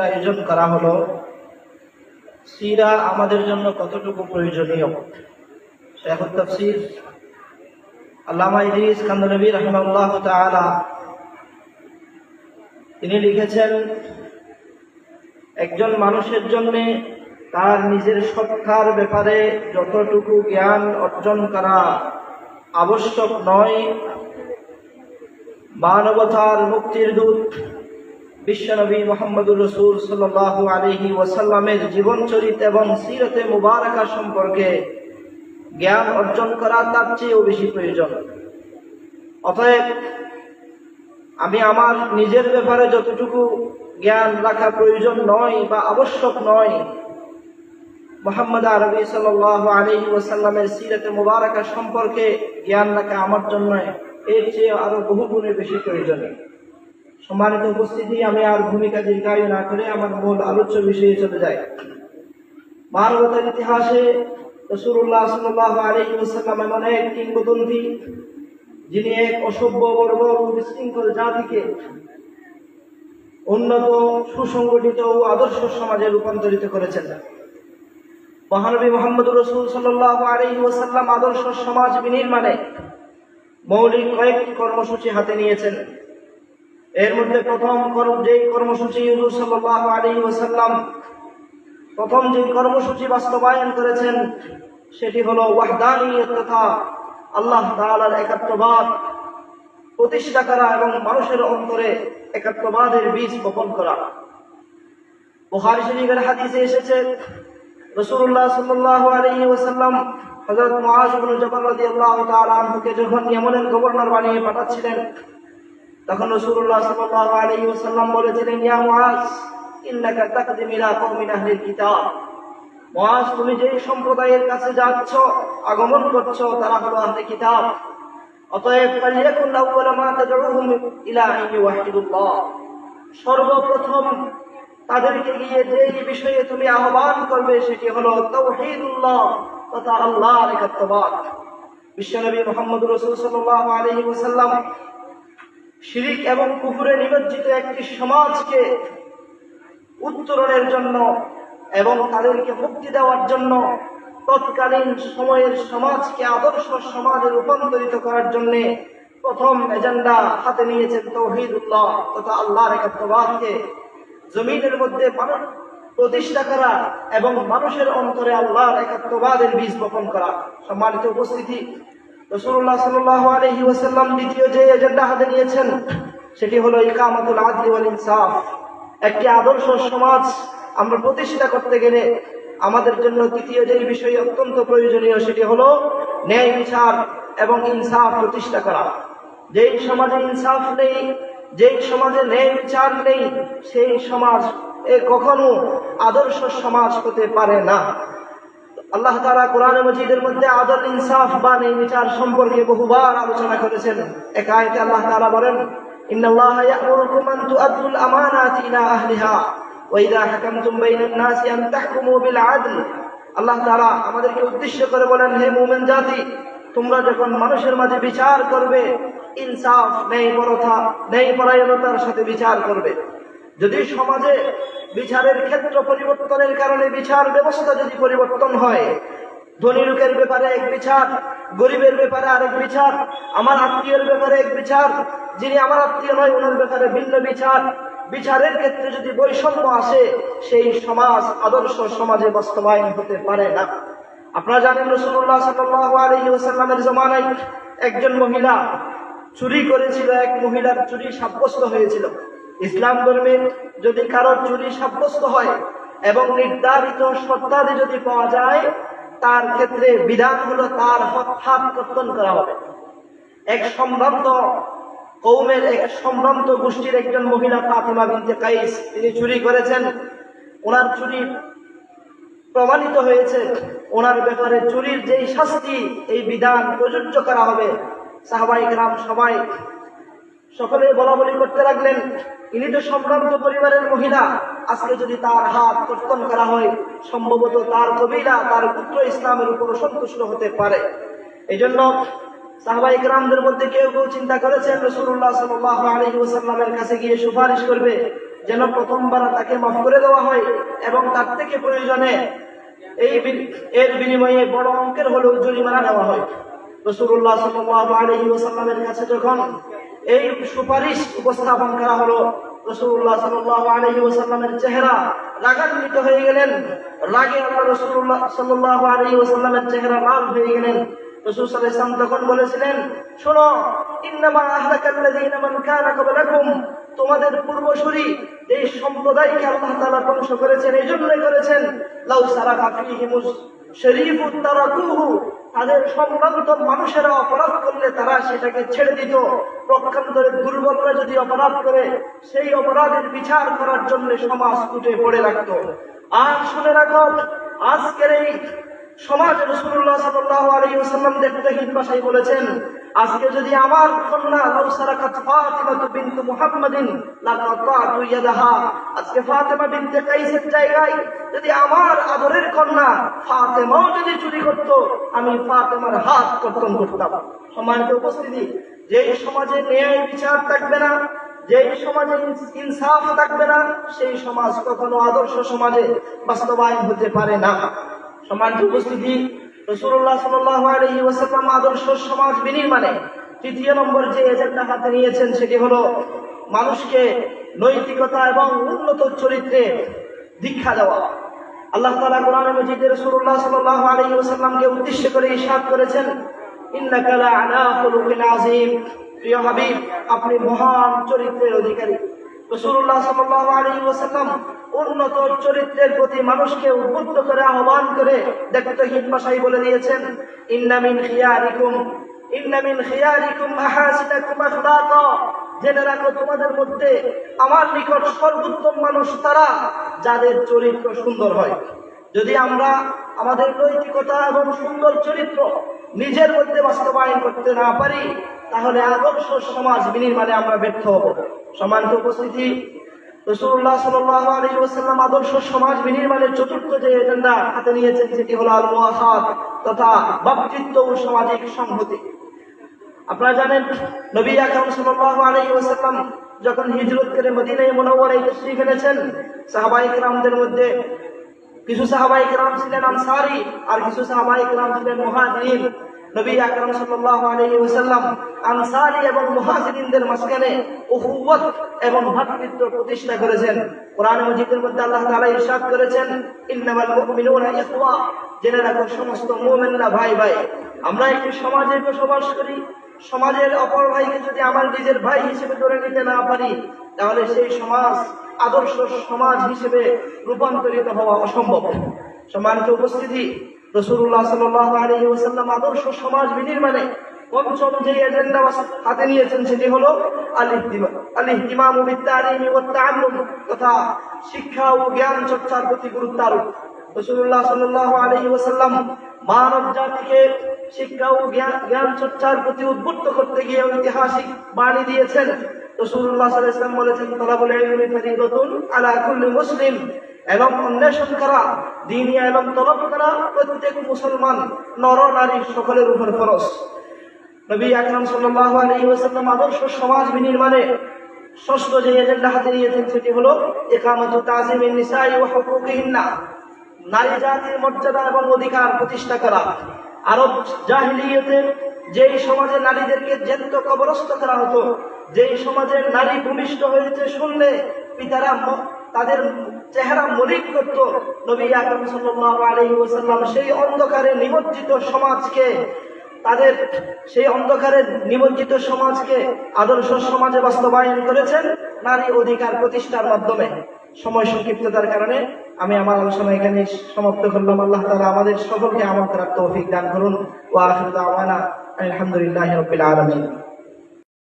আয়োজন করা হলো। সিরা আমাদের জন্য কতটুকু প্রয়োজনীয়? তিনি লিখেছেন, একজন মানুষের জন্য তার নিজের সত্তার ব্যাপারে যতটুকু জ্ঞান অর্জন করা আবশ্যক নয় মানবতার মুক্তির দূত, বিশ্বনবী মোহাম্মদুর রসুল সাল্লাহ আলহি ওয়াসাল্লামের জীবন চরিত এবং সিরতে মুবারকা সম্পর্কে জ্ঞান অর্জন করা তার চেয়েও বেশি প্রয়োজন। অতএব আমি আমার নিজের ব্যাপারে যতটুকু জ্ঞান রাখা প্রয়োজন নয় বা আবশ্যক নয়, মোহাম্মদ আরবি সাল আলহি ওয়াসাল্লামের সিরতে মুবারকা সম্পর্কে জ্ঞান রাখা আমার জন্য এর চেয়ে আরও বহু গুণে বেশি প্রয়োজন সম্মানিত উপস্থিতি, আমি আর ভূমিকা দীর্ঘায়ু না করে আমার মূল আলোচ্য বিষয়ে চলে যাই। মানবতার ইতিহাসে রসুল্লাহ সাল্লাহ আলহি ওসাল্লাম এমন এক কিংবদন্তি, যিনি এক অসভ্য বর্বর ও বিশৃঙ্খল জাতিকে উন্নত, সুসংগঠিত ও আদর্শ সমাজে রূপান্তরিত করেছেন। মহানবী মোহাম্মদ রসুল সাল্লাহ আলহি ওসাল্লাম আদর্শ সমাজ বিনির্মাণে মৌলিক কয়েকটি কর্মসূচি হাতে নিয়েছেন। এর মধ্যে প্রথম যেই কর্মসূচি সাল্লাহ আলী ওসাল্লাম প্রথম যে কর্মসূচি বাস্তবায়ন করেছেন, সেটি হলো ওয়াহদানিয়ত তথা আল্লাহ তাআলার একাত্মবাদ প্রতিষ্ঠা করা এবং মানুষের অন্তরে একাত্মবাদের বীজ বপন করা। বুখারী শরীফের হাদিসে এসেছে, রাসূলুল্লাহ সাল্লাল্লাহু আলাইহি ওয়াসাল্লাম হযরত মুআজ ইবনে জাবাল রাদিয়াল্লাহু তাআলা আনহুকে যখন ইয়েমেনের গভর্নর বানিয়ে পাঠাচ্ছিলেন, তখন রাসূলুল্লাহ সাল্লাল্লাহু আলাইহি ওয়াসাল্লাম বলেছিলেন, ইয়া মুআজ, ইন্নাকা তাকদিম ইলা কওমিন আহলিল কিতাব। মুআজ, তুমি যেই সম্প্রদায়ের কাছে যাচ্ছ, আগমন করছ, তারা হলো আহলে কিতাব। অতএব ফালিয়াকুন আউওয়ালা মা তাদউহুম ইলা আন ইউহিদুল্লাহ সর্বপ্রথম তাদেরকে গিয়ে যেই বিষয়ে তুমি আহ্বান করবে, সেটি হলো তৌহিদুল্লাহ। তথা আল্লাহর একাত্মবাদ বিশ্বনবী মোহাম্মদ রসুল সাল্লাহ আলহি ওসাল্লাম শিরিক এবং কুকুরে নিমজ্জিত একটি সমাজকে উত্তরণের জন্য এবং তাদেরকে মুক্তি দেওয়ার জন্য তৎকালীন সময়ের সমাজকে আদর্শ সমাজে রূপান্তরিত করার জন্য প্রথম এজেন্ডা হাতে নিয়েছেন তৌহিদুল্লাহ তথা আল্লাহর একাত্মবাদকে জমিনের মধ্যে প্রতিষ্ঠা করা এবং মানুষের অন্তরে আল্লাহর একাত্মবাদের বীজ বপন করা। সম্মানিত উপস্থিতি রসুল্লাহ সাল আলহি ওসাল্লাম দ্বিতীয় যে এজেন্ডা হাতে নিয়েছেন, সেটি হলো ইকামাতুল আদি ইনসাফ। একটি আদর্শ সমাজ আমরা প্রতিষ্ঠা করতে গেলে আমাদের জন্য তৃতীয় যে বিষয় অত্যন্ত প্রয়োজনীয়, সেটি হলো ন্যায় বিচার এবং ইনসাফ প্রতিষ্ঠা করা। যেই সমাজে ইনসাফ নেই যেই সমাজে ন্যায় বিচার নেই, সেই সমাজ এ কখনো আদর্শ সমাজ হতে পারে না। আল্লাহ তারা কোরআন মজিদের মধ্যে আদর ইনসাফ বা ন্যায় বিচার সম্পর্কে বহুবার আলোচনা করেছেন। এক আল্লাহ তারা বলেন, ইন্নাল্লাহ আদল। আল্লাহ তাআলা আমাদেরকে উদ্দেশ্য করে বলেন, হে মুমিন জাতি, তোমরা যখন মানুষের মাঝে বিচার করবে ইনসাফ নেই পরথা নেই পরায়ণতার সাথে বিচার করবে। যদি সমাজে বিচারের ক্ষেত্র পরিবর্তনের কারণে বিচার ব্যবস্থা যদি পরিবর্তন হয়, ধনী লোকের ব্যাপারে এক বিচার, গরিবের ব্যাপারে আরেক বিচার, আমার আত্মীয়ের ব্যাপারে এক বিচার, যিনি আমার আত্মীয় নয় ওনার ব্যাপারে ভিন্ন বিচার, বিচারের ক্ষেত্রে যদি বৈষম্য আসে, সেই সমাজ, আদর্শ সমাজে বাস্তবায়ন হতে পারে না। আপনারা জানেন রসুল্লাহ সাল্লাহ আলহি ওসাল্লামের জমানায় একজন মহিলা চুরি করেছিল এক মহিলার চুরি সাব্যস্ত হয়েছিল। ইসলাম ধর্মে যদি কারোর চুরি সাব্যস্ত হয় এবং নির্ধারিত শর্তাদি যদি পাওয়া যায়, তার ক্ষেত্রে বিধান হলো তার হাত কর্তন করা হবে। এক সম্ভ্রান্ত কৌমের এক সম্ভ্রান্ত গোষ্ঠীর একজন মহিলা ফাতেমা বিনতে কাইস, তিনি চুরি করেছেন। ওনার চুরি প্রমাণিত হয়েছে। ওনার ব্যাপারে চুরির যেই শাস্তি, এই বিধান প্রযোজ্য করা হবে। সাহাবাই গ্রাম সবাই সকলে বলা বলি করতে লাগলেন। ইনি তো সম্ভ্রান্ত পরিবারের মহিলা। আজকে যদি তার হাত কর্তন করা হয়, সম্ভবত তার কবিরা, তার পুত্র ইসলামের উপর সন্তুষ্ট হতে পারে। এই জন্য সাহাবাই গ্রামদের মধ্যে কেউ কেউ চিন্তা করেছেন রসুল্লাহ সাল্লাহ আলী ওসাল্লামের কাছে গিয়ে সুপারিশ করবে যেন প্রথমবার তাকে মাফ করে দেওয়া হয় এবং তার থেকে প্রয়োজনে এই এর বিনিময়ে বড় অঙ্কের হলেও জরিমানা নেওয়া হয়। রসুল্লাহ ওসাল্লামের কাছে যখন এই সুপারিশ উপস্থাপন করা হলো রসুল্লাহ সাল্লাহ আলী ওসাল্লামের চেহারা রাগান্বিত হয়ে গেলেন, রাগে আল্লাহ রসুল্লাহ সাল্লাহ আলী ওসাল্লামের চেহারা লাল হয়ে গেলেন। তখন বলেছিলেন, শোনো, ইন্নামা আহলাকাল্লাযীনা মান কানা তোমাদের পূর্বসূরি এই সম্প্রদায়কে আল্লাহ ধ্বংস করেছেন, এই জন্যই করেছেন। লাউ ফীহিমুস শরীফুত তারাকুহু, তাদের সংলগ্ন মানুষেরা অপরাধ করলে তারা সেটাকে ছেড়ে দিত। পক্ষান্তরে দুর্বলরা যদি অপরাধ করে, সেই অপরাধের বিচার করার জন্য সমাজ উঠে পড়ে রাখত আর শুনে রাখত আজকের এই সমাজ রসুল্লাহ সাল্লাহ আলী ওসাল্লাম দেখতে হিন্দাসাই বলেছেন আজকে যদি আমার কন্যা লাউসারাকাত ফাতিমা বিনতু মুহাম্মাদিন লাকাতাতু ইয়াদাহা। আজকে ফাতেমা বিনতে কাইসের জায়গায় যদি আমার আদরের কন্যা ফাতেমাও যদি চুরি করত, আমি ফাতেমার হাত কর্তন করতাম। সম্মানিত উপস্থিতি, যেই সমাজে ন্যায় বিচার থাকবে না, যেই সমাজে ইনসাফ থাকবে না, সেই সমাজ কখনো আদর্শ সমাজে বাস্তবায়ন হতে পারে না। সম্মানিত উপস্থিতি আদর্শ সমাজ বিনির্মাণে তৃতীয় নম্বর যে নিয়েছেন সেটি হলো মানুষকে নৈতিকতা এবং উন্নত চরিত্রে দীক্ষা দেওয়া। কোরআন উদ্দেশ্য করে ইশাদ করেছেন, ইন্নাকা লাআলা খুলুকিন আযীম। প্রিয় হাবিব, আপনি মহান চরিত্রের অধিকারী। রসুল্লাহ ওসাল্লাম উন্নত চরিত্রের প্রতি মানুষকে উদ্বুদ্ধ করে, আহ্বান করে দেখতে হিদমাশাই বলে দিয়েছেন। ইন্নামিন খিয়ারিকুম ইন্নামিন খিয়ারিকুম আহাসিনাকুম আখলাকা জেনে রাখো তোমাদের মধ্যে আমার নিকট সর্বোত্তম মানুষ তারা যাদের চরিত্র সুন্দর হয়। যদি আমরা আমাদের নৈতিকতা এবং সুন্দর চরিত্র নিজের মধ্যে বাস্তবায়ন করতে না পারি তাহলে আদর্শ সমাজ বিনির্মাণে আমরা ব্যর্থ হব। সম্মানিত উপস্থিতি রসুল্লাহ সাল্লাম আদর্শ সমাজ বিনির্মাণের চতুর্থ যে এজেন্ডা হাতে নিয়েছেন, সেটি হল আল মুআখাত তথা ভাতৃত্ব ও সামাজিক সংহতি। আপনারা জানেন, নবী আকরম সাল্লাল্লাহু আলাইহি ওয়াসাল্লাম যখন হিজরত করে মদিনায় মুনawwরায় তশরিফ এনেছেন, সাহাবায়ে কেরামদের মধ্যে কিছু সাহাবায়ে কেরাম ছিলেন আনসারী আর কিছু সাহাবায়ে কেরাম ছিলেন মুহাজিরিন নবী এবং মাঝখানে এবং প্রতিষ্ঠা করেছেন। আল্লাহ করেছেন ভাই ভাই। আমরা একটি সমাজে বসবাস করি, সমাজের অপর ভাইকে যদি আমার নিজের ভাই হিসেবে ধরে নিতে না পারি, তাহলে সেই সমাজ, আদর্শ সমাজ হিসেবে রূপান্তরিত হওয়া অসম্ভব। সম্মানিত উপস্থিতি রসুল্লাহ সাল্লাহ আলী ওসাল্লাম আদর্শ সমাজ বিনির্মাণে পঞ্চম যে এজেন্ডা হাতে নিয়েছেন সেটি হলো তথা শিক্ষা ও জ্ঞান চর্চার প্রতি গুরুত্ব আরোপ। রসুল্লাহ সাল্লাহ আলী ওসাল্লাম মানব জাতিকে শিক্ষা ও জ্ঞান জ্ঞান চর্চার প্রতি উদ্বুদ্ধ করতে গিয়ে ঐতিহাসিক বাণী দিয়েছেন। রসুল্লাহ সাল্লাহ ইসলাম বলেছেন তারা ফরিদতুন আলা কুল্লি মুসলিম। এবং অন্বেষণ করা দিনিয়া এবং তলব করা, প্রত্যেক মুসলমান নর নারী সকলের উপর ফরজ। নবী আকরাম সাল্লাল্লাহু আলাইহি ওয়াসাল্লাম আদর্শ সমাজ বিনির্মাণে ষষ্ঠ যে এজেন্ডা হাতে নিয়েছেন সেটি হলো একামতু তাজিমিন নিসাই ওয়া হুকুকিহিন্না। নারী জাতির মর্যাদা এবং অধিকার প্রতিষ্ঠা করা। আরব জাহিলিয়তে যেই সমাজে নারীদেরকে জ্যান্ত কবরস্থ করা হতো, যেই সমাজের নারী ভূমিষ্ঠ হয়েছে শুনলে পিতারা তাদের চেহারা মলিক করত নবী আকরম সাল্লাল্লাহু আলাইহি ওয়াসাল্লাম। সেই অন্ধকারে নিমজ্জিত সমাজকে, তাদের সেই অন্ধকারে নিমজ্জিত সমাজকে আদর্শ সমাজে বাস্তবায়ন করেছেন নারী অধিকার প্রতিষ্ঠার মাধ্যমে। সময় সংক্ষিপ্ততার কারণে আমি আমার আলোচনা এখানে সমাপ্ত করলাম। আল্লাহ তালা আমাদের সকলকে আমার তৌফিক দান করুন। ওয়া আখিরু দাওয়ানা আলহামদুলিল্লাহি রাব্বিল